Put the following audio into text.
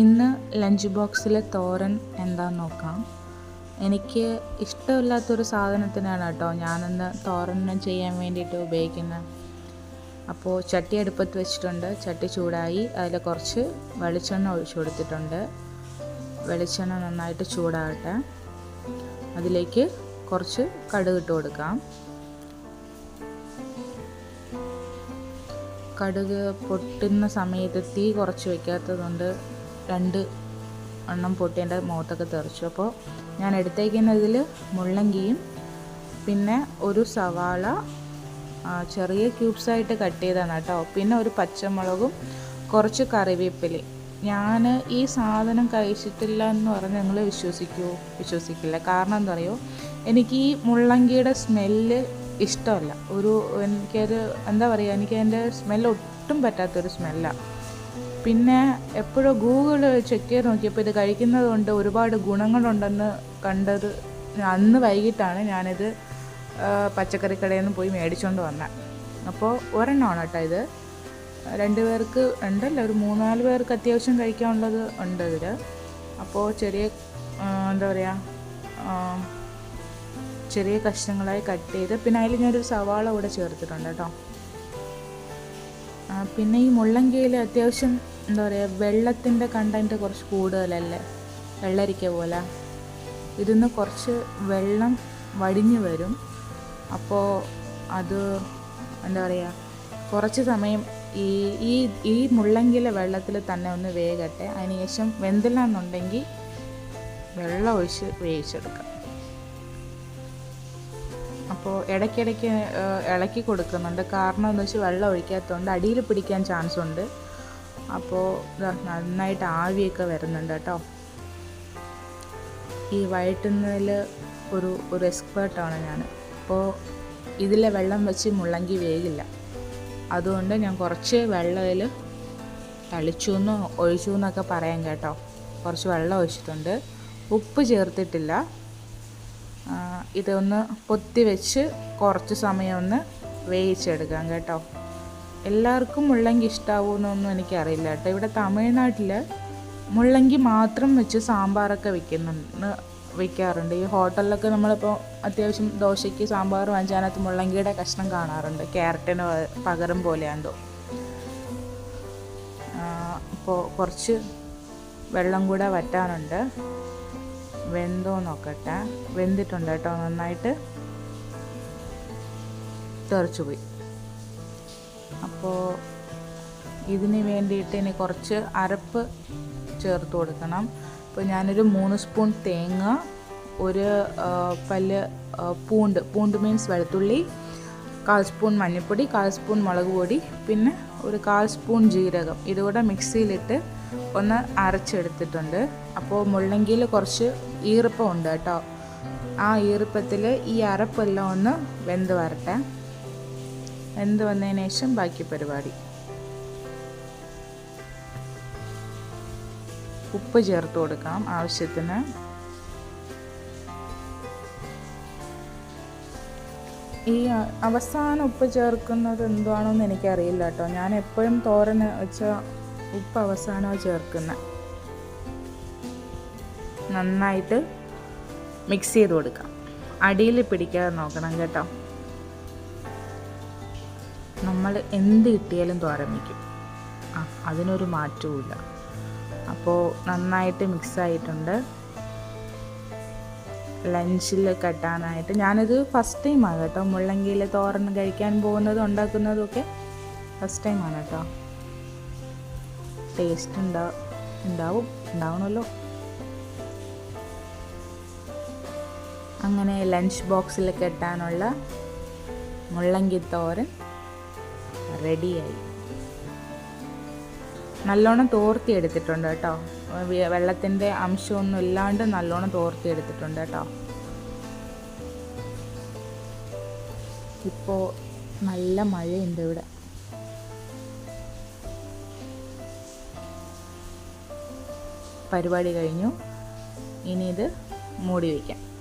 ഇന്ന് ലഞ്ച് ബോക്സിലെ തോരൻ എന്താന്ന് നോക്കാം. എനിക്ക് ഇഷ്ടമില്ലാത്തൊരു സാധനത്തിനാണ് കേട്ടോ ഞാനിന്ന് തോരൻ ചെയ്യാൻ വേണ്ടിയിട്ട് ഉപയോഗിക്കുന്നത്. അപ്പോൾ ചട്ടി അടുപ്പത്ത് വെച്ചിട്ടുണ്ട്. ചട്ടി ചൂടായി. അതിൽ കുറച്ച് വെളിച്ചെണ്ണ ഒഴിച്ചു കൊടുത്തിട്ടുണ്ട്. വെളിച്ചെണ്ണ നന്നായിട്ട് ചൂടാകട്ടെ. അതിലേക്ക് കുറച്ച് കടുക് ഇട്ട് കൊടുക്കാം. കടുക് പൊട്ടുന്ന സമയത്ത് തീ കുറച്ച് വയ്ക്കാത്തതുകൊണ്ട് രണ്ട് എണ്ണം പൊട്ടി എന്റെ മുഖത്തൊക്കെ തെറിച്ചു. അപ്പോൾ ഞാൻ എടുത്തേക്കുന്നതിൽ മുള്ളങ്കിയും പിന്നെ ഒരു സവാള ചെറിയ ക്യൂബ്സായിട്ട് കട്ട് ചെയ്താണ് കേട്ടോ. പിന്നെ ഒരു പച്ചമുളകും കുറച്ച് കറിവേപ്പില ഞാൻ ഈ സാധനം കഴിച്ചിട്ടില്ല എന്ന് പറഞ്ഞ് നിങ്ങൾ വിശ്വസിക്കൂ? വിശ്വസിക്കില്ല. കാരണം എന്താ പറയുക എനിക്ക് ഈ മുള്ളങ്കിയുടെ സ്മെല്ല് ഇഷ്ടമല്ല. ഒരു എനിക്കത് എന്താ പറയുക എനിക്ക് അതിന്റെ സ്മെല്ല് ഒട്ടും പറ്റാത്തൊരു സ്മെല്ലാണ്. പിന്നെ എപ്പോഴും ഗൂഗിൾ ചെക്ക് ചെയ്ത് നോക്കിയപ്പോൾ ഇത് കഴിക്കുന്നത് കൊണ്ട് ഒരുപാട് ഗുണങ്ങളുണ്ടെന്ന് കണ്ടത് അന്ന് വൈകിട്ടാണ് ഞാനിത് പച്ചക്കറി കടയിൽ നിന്ന് പോയി മേടിച്ചുകൊണ്ട് വന്നത് അപ്പോൾ ഒരെണ്ണമാണ് കേട്ടോ ഇത്. രണ്ട് പേർക്ക് ഉണ്ടല്ല ഒരു മൂന്നാൽ പേർക്ക് അത്യാവശ്യം കഴിക്കാനുള്ളത് ഉണ്ട് ഇതിൽ അപ്പോൾ ചെറിയ എന്താ പറയുക ചെറിയ കഷ്ണങ്ങളായി കട്ട് ചെയ്ത് പിന്നെ അതിൽ ഞാനൊരു സവാള കൂടെ ചേർത്തിട്ടുണ്ട് കേട്ടോ. പിന്നെ ഈ മുള്ളങ്കിയിൽ അത്യാവശ്യം എന്താ പറയുക വെള്ളത്തിന്റെ കണ്ടന്റ് കുറച്ച് കൂടുതലല്ലേ? വെള്ളരിക്ക പോലെ. ഇതിന്ന് കുറച്ച് വെള്ളം വടിഞ്ഞു വരും. അപ്പോൾ അത് എന്താ പറയുക കുറച്ച് സമയം ഈ ഈ ഈ മുള്ളങ്കിലെ വെള്ളത്തിൽ തന്നെ ഒന്ന് വേകട്ടെ. അതിനുശേഷം വെന്തില്ല എന്നുണ്ടെങ്കിൽ വെള്ളം ഒഴിച്ച് വേവിച്ചെടുക്കാം. അപ്പോൾ ഇടയ്ക്കിടയ്ക്ക് ഇളക്കി കൊടുക്കുന്നുണ്ട്. കാരണം എന്ന് വെച്ചാൽ വെള്ളം ഒഴിക്കാത്തതുകൊണ്ട് അടിയിൽ പിടിക്കാൻ ചാൻസ് ഉണ്ട് അപ്പോൾ നന്നായിട്ട് ആവിയൊക്കെ വരുന്നുണ്ട് കേട്ടോ. ഈ വഴറ്റുന്നതിൽ ഒരു ഒരു എക്സ്പേർട്ടാണ് ഞാൻ അപ്പോൾ ഇതിലെ വെള്ളം വെച്ച് മുള്ളങ്കി വേകില്ല അതുകൊണ്ട് ഞാൻ കുറച്ച് വെള്ളത്തിൽ തളിച്ചു എന്നോ ഒഴിച്ചു എന്നൊക്കെ പറയാം കേട്ടോ. കുറച്ച് വെള്ളം ഒഴിച്ചിട്ടുണ്ട്. ഉപ്പ് ചേർത്തിട്ടില്ല. ഇതൊന്ന് പൊത്തി വെച്ച് കുറച്ച് സമയം ഒന്ന് വേവിച്ചെടുക്കാം കേട്ടോ. എല്ലാവർക്കും മുള്ളങ്കി ഇഷ്ടാവുമെന്നൊന്നും എനിക്കറിയില്ല കേട്ടോ. ഇവിടെ തമിഴ്നാട്ടിൽ മുള്ളങ്കി മാത്രം വെച്ച് സാമ്പാറൊക്കെ വെക്കുന്നുണ്ട് വെക്കാറുണ്ട്. ഈ ഹോട്ടലിലൊക്കെ നമ്മളിപ്പോൾ അത്യാവശ്യം ദോശയ്ക്ക് സാമ്പാർ വാങ്ങിച്ചതിനകത്ത് മുള്ളങ്കിയുടെ കഷ്ണം കാണാറുണ്ട്. ക്യാരറ്റിന് പകരം പോലെയാണ്ടോ. ഇപ്പോൾ കുറച്ച് വെള്ളം കൂടെ വറ്റാനുണ്ട്. വെന്തോ നോക്കട്ടെ. വെന്തിട്ടുണ്ട് കേട്ടോ നന്നായിട്ട് തെറിച്ചു പോയി അപ്പോൾ ഇതിന് വേണ്ടിയിട്ട് ഇനി കുറച്ച് അരപ്പ് ചേർത്ത് കൊടുക്കണം. അപ്പോൾ ഞാനൊരു മൂന്ന് സ്പൂൺ തേങ്ങ ഒരു പല്ല് പൂണ്ട്. പൂണ്ട് മീൻസ് വെളുത്തുള്ളി കാൽ സ്പൂൺ മഞ്ഞൾപ്പൊടി കാൽ സ്പൂൺ മുളക് പൊടി പിന്നെ ഒരു കാൽ സ്പൂൺ ജീരകം. ഇതുകൂടെ മിക്സിയിലിട്ട് ഒന്ന് അരച്ചെടുത്തിട്ടുണ്ട്. അപ്പോൾ മുള്ളങ്കിയിൽ കുറച്ച് ഈർപ്പം ഉണ്ട് കേട്ടോ. ആ ഈർപ്പത്തിൽ ഈ അരപ്പെല്ലാം ഒന്ന് വെന്ത് വരട്ടെ. വെന്ത് വന്നതിന് ശേഷം ബാക്കി പരിപാടി? ഉപ്പ് ചേർത്ത് കൊടുക്കാം ആവശ്യത്തിന്. ഈ അവസാനം ഉപ്പ് ചേർക്കുന്നത് എന്താണെന്ന് എനിക്കറിയില്ല കേട്ടോ. ഞാൻ എപ്പോഴും തോരന് വെച്ച ഉപ്പ് അവസാനമാണ് ചേർക്കുന്നത് നന്നായിട്ട് മിക്സ് ചെയ്ത് കൊടുക്കാം. അടിയിൽ പിടിക്കാതെ നോക്കണം കേട്ടോ. നമ്മൾ എന്ത് കിട്ടിയാലും തുറമിക്കും ആ അതിനൊരു മാറ്റവുമില്ല. അപ്പോൾ നന്നായിട്ട് മിക്സ് ആയിട്ടുണ്ട് ലഞ്ചിൽ കെട്ടാനായിട്ട് ഞാനിത് ഫസ്റ്റ് ടൈമാണ് കേട്ടോ. മുള്ളങ്കിയിൽ തോരൻ കഴിക്കാൻ പോകുന്നതും ഉണ്ടാക്കുന്നതും ഒക്കെ ഫസ്റ്റ് ടൈമാണ് കേട്ടോ. ടേസ്റ്റ് ഉണ്ടാ ഉണ്ടാവും ഉണ്ടാവണമല്ലോ അങ്ങനെ ലഞ്ച് ബോക്സിൽ കെട്ടാനുള്ള മുള്ളങ്കി തോരൻ റെഡിയായി. നല്ലോണം തോർത്തി എടുത്തിട്ടുണ്ട് കേട്ടോ വെള്ളത്തിന്റെ അംശമൊന്നും ഇല്ലാണ്ട് നല്ലോണം തോർത്തി എടുത്തിട്ടുണ്ട് കേട്ടോ. ഇപ്പോൾ നല്ല മഴയുണ്ട് ഇവിടെ. പരിപാടി കഴിഞ്ഞു. ഇനി ഇത് മൂടി വയ്ക്കാം.